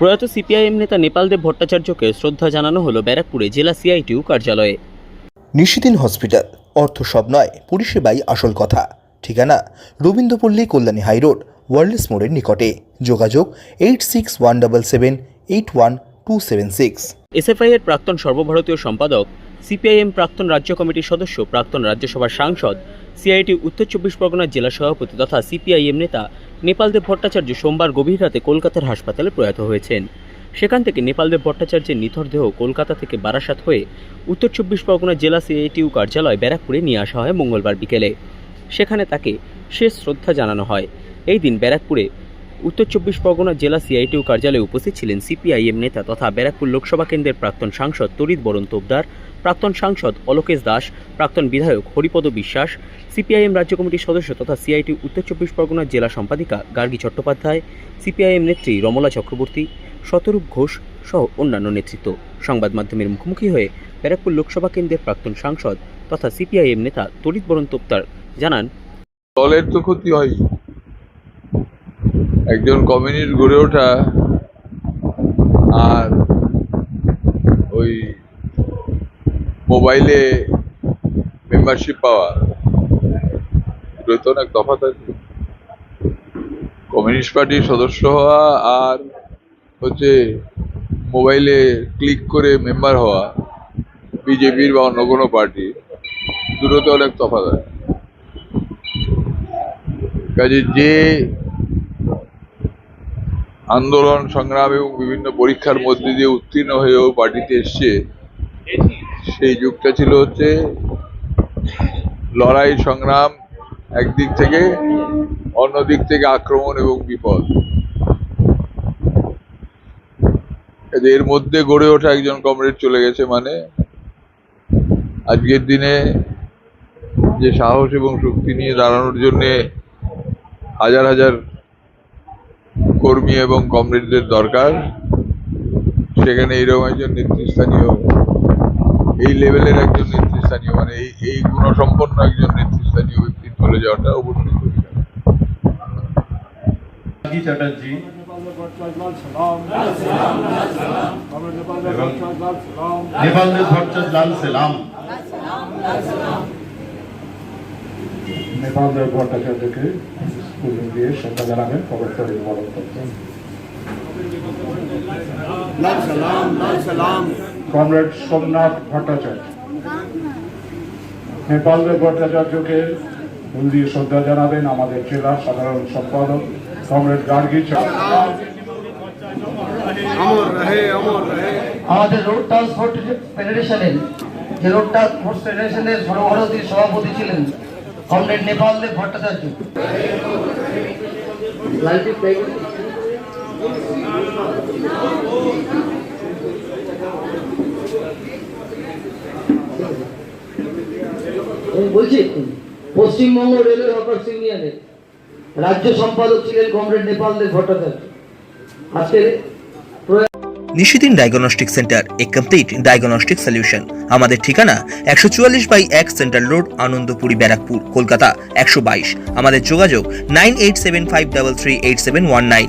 প্রয়াত সিপিআইএম নেতা নেপালদেব ভট্টাচার্যকে শ্রদ্ধা জানানো হলো ব্যারাকপুরে জেলা সিআইটিউ কার্যালয়ে। নিশিদিন হসপিটাল অর্থ সব নয় পরিষেবাই আসল কথা। ঠিকানা রবীন্দ্রপল্লী কল্যাণী হাইরোড ওয়ার্ল্ডস মোড়ের নিকটে। যোগাযোগ eight six one double seven eight one two seven six. SFI এর প্রাক্তন সর্বভারতীয় সম্পাদক সিপিআইএম প্রাক্তন রাজ্য কমিটির সদস্য প্রাক্তন রাজ্যসভার সাংসদ সিআইটি উত্তর চব্বিশ পরগনার জেলা সভাপতি তথা সিপিআইএম নেতা নেপালদেব ভট্টাচার্য সোমবার গভীর রাতে কলকাতার হাসপাতালে প্রয়াত হয়েছেন। সেখান থেকে নেপালদেব ভট্টাচার্যের নিথর দেহ কলকাতা থেকে বারাসাত হয়ে উত্তর চব্বিশ পরগনা জেলা সিআইটিউ কার্যালয় ব্যারাকপুরে নিয়ে আসা হয় মঙ্গলবার বিকেলে। সেখানে তাকে শেষ শ্রদ্ধা জানানো হয়। এই দিন ব্যারাকপুরে উত্তর চব্বিশ পরগনা জেলা সিআইটিউ কার্যালয়ে উপস্থিত ছিলেন সিপিআইএম নেতা তথা ব্যারাকপুর লোকসভা কেন্দ্রের প্রাক্তন সাংসদ তরিত বরণ তোপদার প্রাক্তন সাংসদ অলোকেশ দাস, প্রাক্তন বিধায়ক হরিপদ বিশ্বাস, সিপিআইএম রাজ্য কমিটির সদস্য তথা সিআইটি উত্তর চব্বিশ পরগনার জেলা সম্পাদিকা গার্গী চট্টোপাধ্যায়, সিপিআইএম নেত্রী রমলা চক্রবর্তী, শতরূপ ঘোষ সহ অন্যান্য নেতৃত্ব। সংবাদ মাধ্যমের মুখোমুখি হয়ে ব্যারাকপুর লোকসভা কেন্দ্রের প্রাক্তন সাংসদ তথা সিপিআইএম নেতা তরিত বরণ তোপদার জানান, দলের তো ক্ষতি হয়। একজন কমিউনিস্ট গড়ে ওঠা আর মোবাইলে মেম্বারশিপ পাওয়া দুটোই তো অনেক তফাৎ আছে কমিউনিস্ট পার্টির সদস্য হওয়া আর হচ্ছে মোবাইলে ক্লিক করে মেম্বার হওয়া বিজেপির বা অন্য কোনো পার্টি দুটোতে অনেক তফাৎ। আছে কাজে যে আন্দোলন, সংগ্রাম এবং বিভিন্ন পরীক্ষার মধ্যে দিয়ে উত্তীর্ণ হয়েও পার্টিতে এসছে সেই যুগটা ছিল হচ্ছে লড়াই, সংগ্রাম, একদিক থেকে অন্য দিক থেকে আক্রমণ এবং বিপদ। এর মধ্যে গড়ে ওঠা একজন কমরেড চলে গেছে মানে আজকের দিনে যে সাহস এবং শক্তি নিয়ে দাঁড়ানোর জন্যে হাজার হাজার কর্মী এবং কমরেডদের দরকার, সেখানে এইরকম একজন নেতৃস্থানীয় এই লেভেলের একজন নেতৃস্থানীয় মানে এই এই গুণসম্পন্ন একজন নেতৃস্থানীয় ব্যক্তি চলে যাওয়াটা অবশ্যই ক্ষতিকর। জি চ্যাটার্জি। নেপালদের ভট্টাচার্য সেলাম। নেপালদের ভট্টাচার্যকে স্কুল দিয়ে শ্রদ্ধা জানাবেন খবর তৈরি বরণ কমরেড সোমনাথ ভট্টাচার্য। নেপালদের ভট্টাচার্যকে ফুল দিয়ে শ্রদ্ধা জানাবেন আমাদের জেলার সাধারণ সম্পাদক কমরেড গার্গী আমাদের রোড ট্রান্সপোর্ট ফেডারেশনের যে রোড ট্রান্সপোর্ট ফেডারেশনের সর্বভারতীয় সভাপতি ছিলেন কমরেড নেপালদের ভট্টাচার্য। বলছি, পশ্চিমবঙ্গ রেলওয়ে হকার্স ইউনিয়নের রাজ্য সম্পাদক ছিলেন কমরেড নেপাল দেব ভট্টাচার্য। আজকের Nishidin diagnostic centre, a complete diagnostic solution আমাদের ঠিকানা একশো চুয়াল্লিশ বাই এক সেন্ট্রাল রোড, আনন্দপুরি, ব্যারাকপুর, কলকাতা, একশো বাইশ। আমাদের যোগাযোগ nine eight seven five double three eight seven one nine.